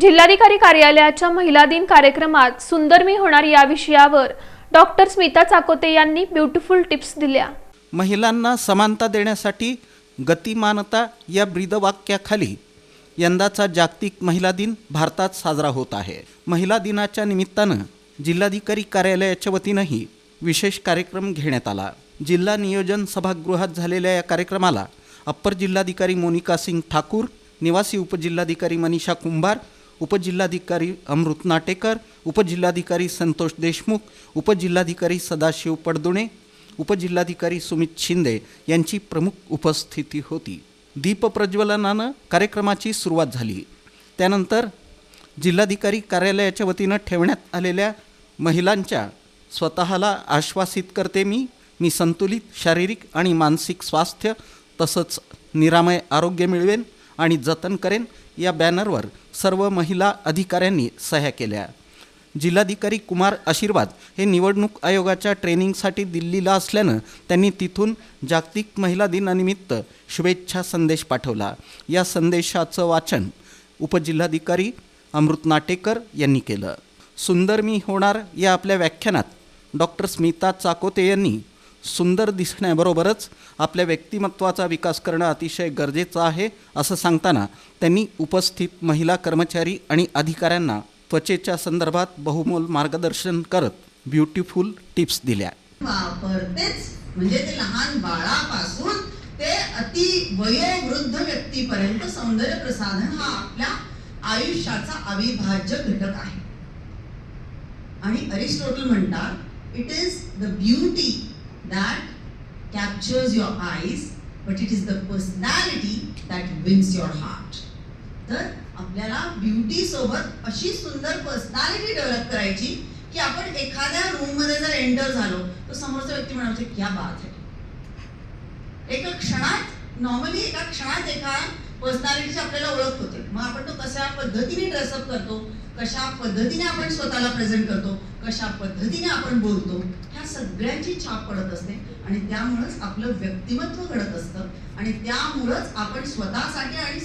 जिल्हाधिकारी कार्यालयाच्या महिला दिन कार्यक्रमात सुंदर मी होणार या विषयावर डॉक्टर स्मिता चाकोते यांनी ब्युटिफुल टिप्स दिल्या. महिलांना समानता देण्यासाठी गतिमानता या ब्रीदवाक्याखाली यंदाचा जागतिक महिला दिन भारतात साजरा होत आहे. महिला दिनाच्या निमित्तानं जिल्हाधिकारी कार्यालयाच्या वतीनंही विशेष कार्यक्रम घेण्यात आला. जिल्हा नियोजन सभागृहात झालेल्या या कार्यक्रमाला अप्पर जिल्हाधिकारी मोनिका सिंग ठाकूर निवासी उपजिल्हाधिकारी मनीषा कुंभार उपजिल्हाधिकारी अमृत नाटेकर उपजिल्हाधिकारी संतोष देशमुख उपजिल्हाधिकारी सदाशिव पडदुणे उपजिल्हाधिकारी सुमित शिंदे यांची प्रमुख उपस्थिती होती. दीपप्रज्वलनानं कार्यक्रमाची सुरुवात झाली. त्यानंतर जिल्हाधिकारी कार्यालयाच्या वतीनं ठेवण्यात आलेल्या महिलांच्या स्वतःला आश्वासित करते मी. मी संतुलित शारीरिक आणि मानसिक स्वास्थ्य तसंच निरामय आरोग्य मिळवेन. आणि जतन करेन या बॅनरवर सर्व महिला अधिकाऱ्यांनी सह्या केल्या. जिल्हाधिकारी कुमार आशीर्वाद हे निवडणूक आयोगाच्या ट्रेनिंगसाठी दिल्लीला असल्यानं त्यांनी तिथून जागतिक महिला दिनानिमित्त शुभेच्छा संदेश पाठवला. या संदेशाचं वाचन उपजिल्हाधिकारी अमृत नाटेकर यांनी केलं. सुंदर मी होणार या आपल्या व्याख्यानात डॉक्टर स्मिता चाकोते यांनी सुंदर दिसण्याबरोबरच आपल्या व्यक्तिमत्वाचा विकास करणं अतिशय गरजेचं आहे असं सांगताना त्यांनी उपस्थित महिला कर्मचारी आणि अधिकाऱ्यांना त्वचेच्या संदर्भात बहुमोल मार्गदर्शन करत ब्युटिफुल टिप्स दिल्या. वापरतेच म्हणजे ते लहान बाळापासून ते अति वयोवृद्ध व्यक्तीपर्यंत सौंदर्य प्रसाधन हा आपल्या आयुष्याचा अविभाज्य घटक आहे. आणि अरिस्टॉटल म्हणतात it is the beauty that captures your eyes, but it is the personality that wins your heart तर आपल्याला ब्युटी सोबत अशी सुंदर पर्सनॅलिटी डेव्हलप करायची की आपण एखाद्या रूममध्ये जर एंटर झालो तर समोरचा व्यक्ती म्हणायचे क्या बात आहे एका क्षणात नॉर्मली एका क्षणात एका पर्सनॅलिटीची आपल्याला ओळख होते. मग आपण तो कशा पद्धतीने ड्रेसअप करतो कशा पद्धतीने आपण स्वतःला प्रेझेंट करतो कशा पद्धतीने आपण बोलतो ह्या सगळ्यांची छाप पडत असते आणि त्यामुळंच आपलं व्यक्तिमत्व घडत असतं आणि त्यामुळंच आपण स्वतःसाठी आणि